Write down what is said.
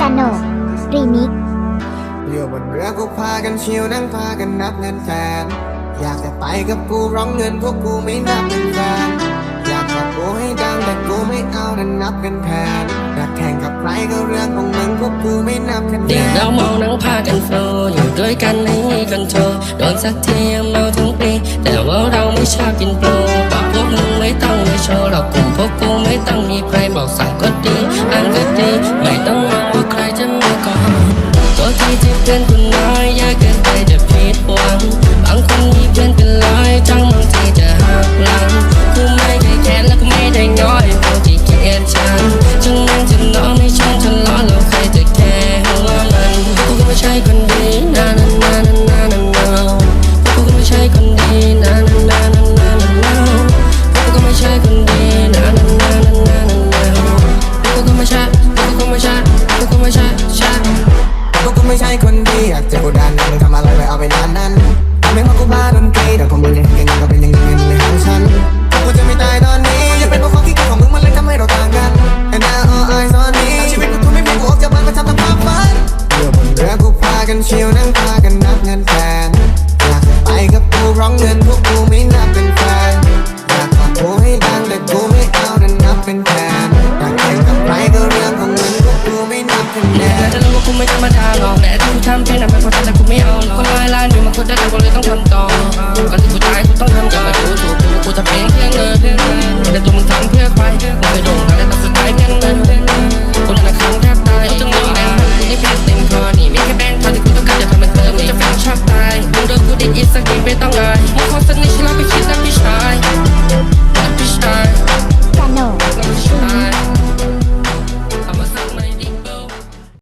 สนุกรีมิกอยู่บนเรือกูพากันชิวนั่งพากันนับเงินแฟน อยากจะไปกับกูร้องเงินพวกกูไม่นับเป็นแฟน อยากบอกกูให้ดังแต่กูไม่เอานั่นนับเป็นแผนอยากแข่งกับใครก็เรื่องของมึงพวกกูไม่นับคะแนเดี๋ยวนเรามองนั่งพากันโฟลว์อยู่ด้วยกันให้คอนโทรลโดนสักทีเมา ชากินปูบอกพวกมึงไม่ต้องม่โชว์หรอกกลุ่มพวกกูไม่ต้องมีใครบอกสั่งก็ดีอ่านก็ดีไม่ต้องมอว่าใครจะมาก่อนตัวที่จะเป็นคุณน้อยยากเกินไปจะผิดหวัง ไม่ใช่คนดีอยากจะกดดันมึงทำอะไรไปเอาไปนานนั้นทำให้พวกูบ้าดนตรีแต่พวกมึงยังเก่งก็เป็นอย่างนี้ในห้องฉันกูจะไม่ตายตอนนี้จะเป็นเพราะความขี้เกียของมึงมันเลยทำให้เราต่างกันแต่หน้าอ้อไอซ้อนนี้ชีวิตกูทนไม่ไหวกูออกจากบ้านมาทำตามความฝันเมื่อบนเรือกูพากันเชียวนั่งพากันนับเงินแทนอยากไปกับกูร้องเงินพวกกูไม่นับเป็นแฟนอยากขอกูให้ดังแต่กูไม่เอานั้นนับเป็นแฟน